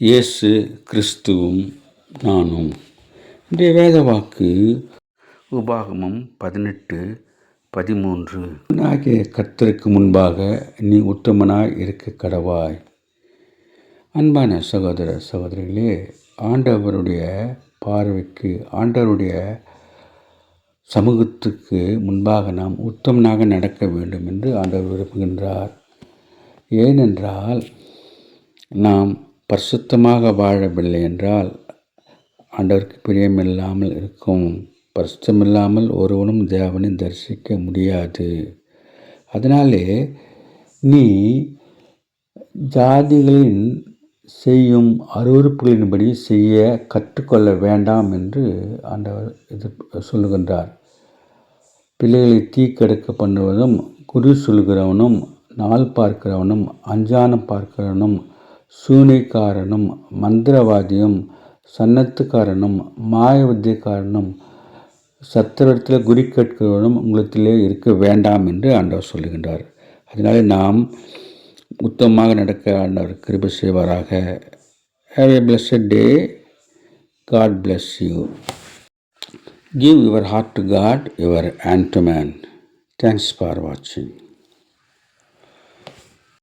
இயேசு கிறிஸ்துவும் நானும். இன்றைய வேத வாக்கு உபாகமம் பதினெட்டு பதிமூன்று. ஆகிய கர்த்தருக்கு முன்பாக நீ உத்தமனாய் இருக்க கடவாய். அன்பான சகோதர சகோதரிகளே ஆண்டவருடைய பார்வைக்கு ஆண்டவருடைய சமூகத்துக்கு முன்பாக நாம் உத்தமனாக நடக்க வேண்டும் என்று ஆண்டவர் விரும்புகின்றார். ஏனென்றால் நாம் பரிசுத்தமாக வாழவில்லை என்றால் ஆண்டவருக்கு பிரியமில்லாமல் இருக்கும். பரிசுத்தமில்லாமல் ஒருவனும் தேவனை தரிசிக்க முடியாது. அதனாலே நீ ஜாதிகளின் செய்யும் அருவறுப்புகளின்படி செய்ய கற்றுக்கொள்ள வேண்டாம் என்று ஆண்டவர் இது சொல்லுகின்றார். பிள்ளைகளை தீக்கெடுக்க பண்ணுவதும் குறி சொல்கிறவனும் நாள் பார்க்கிறவனும் அஞ்சானம் பார்க்கிறவனும் சூனிக்காரனும் மந்திரவாதியும் சன்னத்துக்காரனும் மாயவித்தியக்காரனும் சத்திரத்தில் குறி கேட்கிறவனும் உங்களத்திலே இருக்க வேண்டாம் என்று ஆண்டவர் சொல்லுகின்றார். அதனாலே நாம் உத்தமமாக நடக்க ஆண்டவர் கிருப செய்வாராக. Have a blessed day God bless you give your heart to God your hand to man thanks for வாட்சிங்